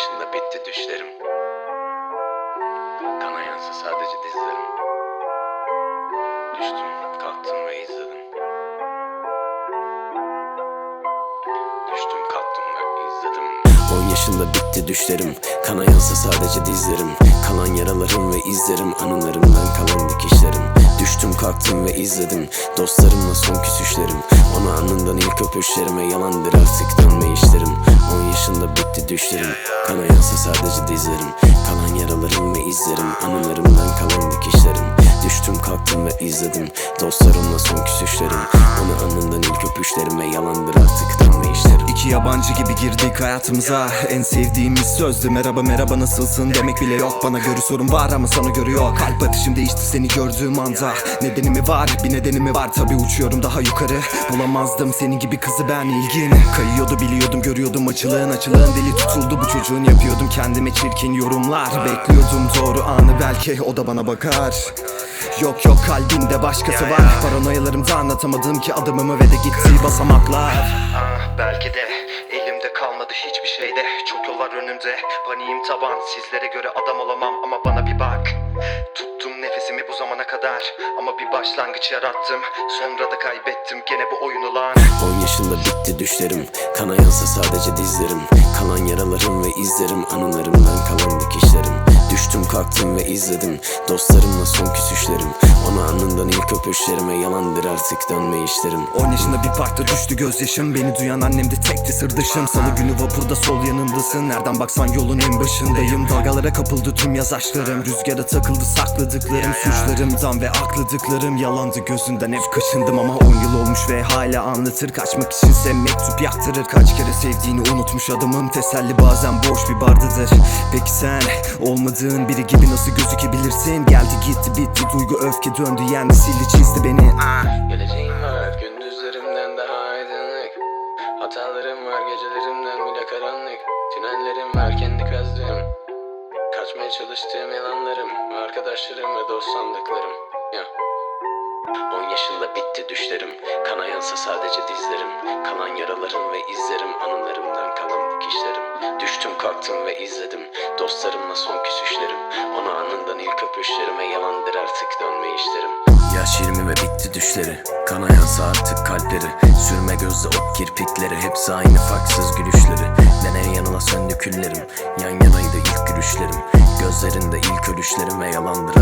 yaşında bitti düşlerim. Kanayansa sadece dizlerim. Düştüm, kalktım ve izledim. Düştüm, kalktım ve izledim. 10 yaşında bitti düşlerim. Kanayansa sadece dizlerim. Kalan yaralarım ve izlerim. Anılarımdan kalan dikişlerim Düştüm kalktım ve izledim. Dostlarımla son küsüşlerim. Onu anından ilk öpüşlerime Yalandır. Artık dönme işlerim. 10 yaşında bitti düşlerim. Kanayansa sadece dizlerim. Kalan yaralarım ve izlerim. Anılarımdan kalan dikişlerim. Düştüm kalktım ve izledim. Dostlarımla son küsüşlerim. Onu anından ilk öpüşlerime Yalandır artık dönme işlerim. İki yabancı gibi girdik hayatımıza. En sevdiğimiz sözdü merhaba merhaba nasılsın? demek bile yok. Bana göre sorun var ama sana göre yok. Kalp atışım değişti seni gördüğüm anda. Nedeni mi var bir nedeni mi var. Tabi uçuyorum daha yukarı. Bulamazdım senin gibi kızı ben ilgin. Kayıyordu biliyordum görüyordum açılığın açılığın Dili tutuldu. Bu çocuğun yapıyordum kendime çirkin yorumlar. Bekliyordum doğru anı belki o da bana bakar Yok yok kalbinde başkası var. Paranoyalarımda anlatamadım ki adımımı ve de gittiği basamaklar. Ah belki de elimde kalmadı hiçbir şeyde Çok yol var önümde paniğim taban. Sizlere göre adam olamam ama bana bir bak. Tuttum nefesimi bu zamana kadar Ama bir başlangıç yarattım. Sonra da kaybettim gene bu oyunu lan 10 yaşında bitti düşlerim Kanayansa sadece dizlerim. Kalan yaralarım ve izlerim Anılarımdan kalan dikişlerim Kalktım ve izledim. Dostlarımla son küsüşlerim. Onu anından ilk öpüşlerime Yalandır artık dönme işlerim. 10 yaşında bir parkta düştü gözyaşım. Beni duyan annem de tekti sırdaşım. Salı günü vapurda sol yanındasın Nereden baksan yolun en başındayım. Dalgalara kapıldı tüm yaz aşklarım. Rüzgara takıldı sakladıklarım Suçlarımdan ve akladıklarım. Yalandı gözünden hep kaşındım Ama 10 yıl olmuş ve hala anlatır. Kaçmak içinse mektup yaktırır. Kaç kere sevdiğini unutmuş adamım. Teselli bazen boş bir bardadır. Peki sen olmadığın biri gibi nasıl gözükebilirsin? Geldi gitti bitti duygu öfke döndü yendi sildi çizdi beni. Ah. Geleceğim var gündüzlerimden daha aydınlık. Hatalarım var gecelerimden bile karanlık. Tünellerim var kendi kazdığım Kaçmaya çalıştığım yalanlarım Arkadaşlarım ve dost sandıklarım. Ya. 10 yaşında bitti düşlerim. Kanayansa sadece dizlerim. Kalan yaralarım ve izlerim Anılarımdan kalan dikişlerim Düştüm kalktım ve izledim. Dostlarımla son küsüşlerim Onu anından ilk öpüşlerime Yalandır artık dönme işlerim. Yaş 20 ve bitti düşleri Kanayansa artık kalpleri. Sürme gözle ok kirpikleri Hepsi aynı farksız gülüşleri. Deney yanıla söndü küllerim Yan yanaydı ilk gülüşlerim. Gözlerinde ilk ölüşlerim Ve yalandır